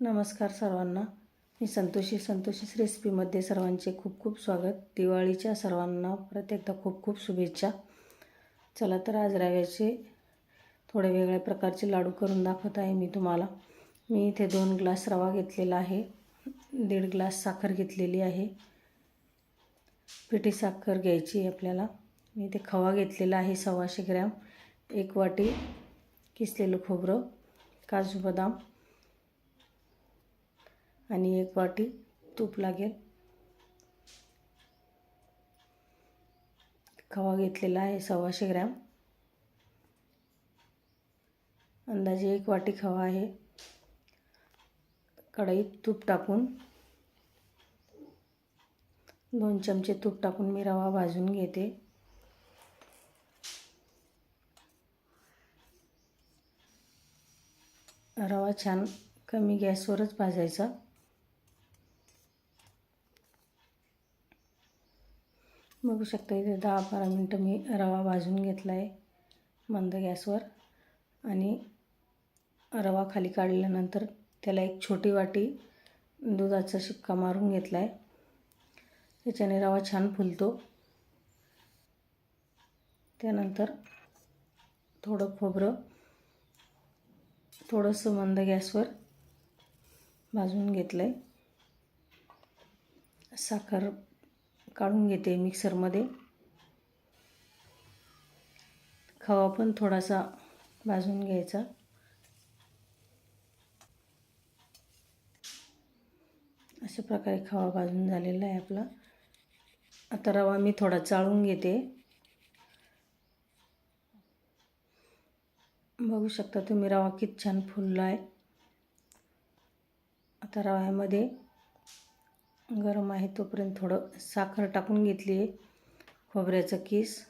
नमस्कार सर्वांना. मी संतोषी संतोषीस रेसिपीमध्ये सर्वांचे खूप खूप स्वागत. दिवाळीच्या सर्वांना परत एकदा खूप खूप शुभेच्छा. चला तर आज रव्याचे थोडे वेगळ्या प्रकारचे लाडू करून दाखवत आहे मी तुम्हाला. मी इथे दोन ग्लास रवा घेतलेला आहे. दीड ग्लास साखर घेतलेली आहे. पिठी साखर घ्यायची आहे आपल्याला. मी इथे खवा घेतलेला आहे सव्वाशे ग्रॅम. एक वाटी किसलेलं खोबरं काजू बदाम आणि एक वाटी तूप लागेल. खवा घेतलेला आहे सव्वाशे ग्रॅम. अंदाजे एक वाटी खवा आहे. कढईत तूप टाकून दोन चमचे तूप टाकून मी रवा भाजून घेते. रवा छान कमी गॅसवरच भाजायचा. बघू शकता इथे दहा बारा मिनटं मी रवा भाजून घेतला आहे मंद गॅसवर. आणि रवा खाली काढल्यानंतर त्याला एक छोटी वाटी दुधाचा शिक्का मारून घेतला आहे त्याच्याने रवा छान फुलतो. त्यानंतर थोडं खोबरं थोडंसं मंद गॅसवर भाजून घेतलं आहे साखर काढून घेते मिक्सरमध्ये. खवा पण थोडासा भाजून घ्यायचा. अशा प्रकारे खवा भाजून झालेला आहे आपला. आता रवा मी थोडा चाळून घेते. बघू शकता तुम्ही रवा किती छान फुलला आहे आता रव्यामध्ये गरम आहे तोपर्यंत थोडं साखर टाकून घेतली आहे. खोबऱ्याचं किस.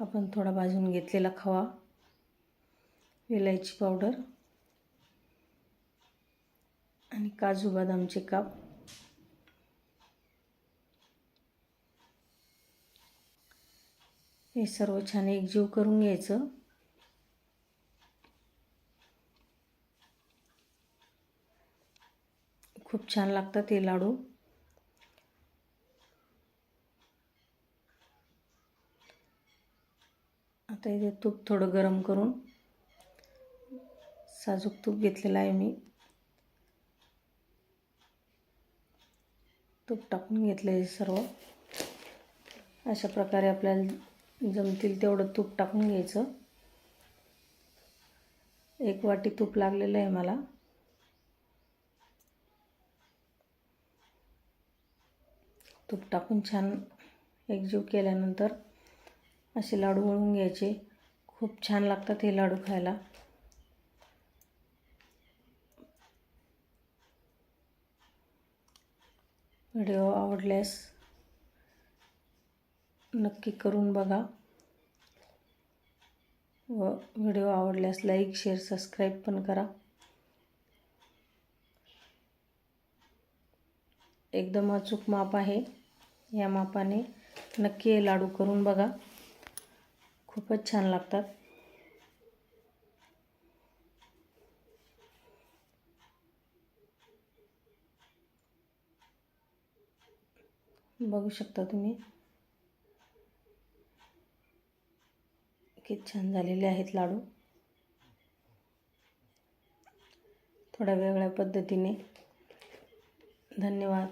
आपण थोडा भाजून घेतलेला खवा. इलायची पावडर. आणि काजू बदामचे काप. हे सर्व छान एकजीव करून घ्यायचं. खूप छान लागतात हे लाडू. आता इथे तूप थोडं गरम करून साजूक तूप घेतलेलं आहे मी. तूप टाकून घेतलं आहे सर्व. अशा प्रकारे आपल्याला जमतील तेवढं तूप टाकून घ्यायचं. एक वाटी तूप लागलेलं आहे मला. तूप टाकून छान एकजीव केल्यानंतर असे लाडू वळून घ्यायचे. खूप छान लागतात हे लाडू खायला. व्हिडिओ आवडल्यास नक्की करून बघा. व व्हिडिओ आवडल्यास लाईक शेअर सबस्क्राईब पण करा. एकदम अचूक माप आहे. या मापाने नक्की हे लाडू करून बघा. खूपच छान लागतात. बघू शकता तुम्ही. किती छान झालेले आहेत लाडू. थोड्या वेगळ्या पद्धतीने. धन्यवाद.